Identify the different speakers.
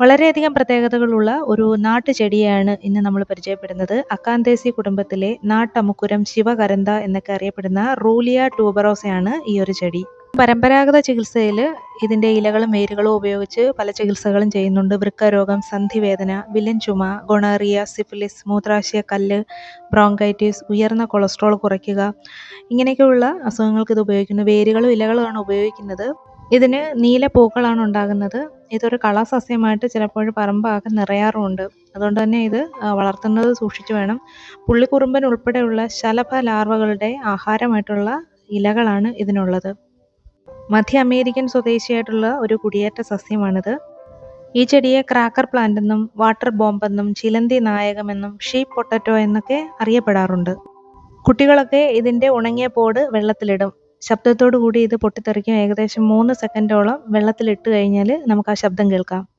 Speaker 1: വളരെയധികം പ്രത്യേകതകളുള്ള ഒരു നാട്ടുചെടിയാണ് ഇന്ന് നമ്മൾ പരിചയപ്പെടുന്നത്. അക്കാന്തേസി കുടുംബത്തിലെ നാട്ടമുക്കുരം ശിവകരന്ത എന്നൊക്കെ അറിയപ്പെടുന്ന റൂലിയ ട്യൂബറോസയാണ് ഈ ഒരു ചെടി. പരമ്പരാഗത ചികിത്സയിൽ ഇതിന്റെ ഇലകളും വേരുകളും ഉപയോഗിച്ച് പല ചികിത്സകളും ചെയ്യുന്നുണ്ട്. വൃക്കരോഗം സന്ധിവേദന വില്ലൻ ചുമ ഗൊണേറിയ സിഫിലിസ് മൂത്രാശയ കല്ല് ബ്രോങ്കൈറ്റിസ് ഉയർന്ന കൊളസ്ട്രോൾ കുറയ്ക്കുക ഇങ്ങനെയൊക്കെയുള്ള അസുഖങ്ങൾക്ക് ഇത് ഉപയോഗിക്കുന്നു. വേരുകളും ഇലകളുമാണ് ഉപയോഗിക്കുന്നത്. ഇതിന് നീല പൂക്കളാണ് ഉണ്ടാകുന്നത്. ഇതൊരു കളസസ്യമായിട്ട് ചിലപ്പോൾ പറമ്പാകെ നിറയാറുമുണ്ട്. അതുകൊണ്ട് തന്നെ ഇത് വളർത്തുന്നത് സൂക്ഷിച്ചു വേണം. പുള്ളിക്കുറുമ്പൻ ഉൾപ്പെടെയുള്ള ശലഭ ലാർവകളുടെ ആഹാരമായിട്ടുള്ള ഇലകളാണ് ഇതിനുള്ളത്. മധ്യ അമേരിക്കൻ സ്വദേശിയായിട്ടുള്ള ഒരു കുടിയേറ്റ സസ്യമാണിത്. ഈ ചെടിയെ ക്രാക്കർ പ്ലാന്റ് എന്നും വാട്ടർ ബോംബ് എന്നും ചിലന്തി നായകമെന്നും ഷീപ്പ് പൊട്ടറ്റോ എന്നൊക്കെ അറിയപ്പെടാറുണ്ട്. കുട്ടികളൊക്കെ ഇതിന്റെ ഉണങ്ങിയ പോട് വെള്ളത്തിലിടും. ശബ്ദത്തോടു കൂടി ഇത് പൊട്ടിത്തെറിക്കും. ഏകദേശം മൂന്ന് സെക്കൻഡോളം വെള്ളത്തിലിട്ട് കഴിഞ്ഞാൽ നമുക്ക് ആ ശബ്ദം കേൾക്കാം.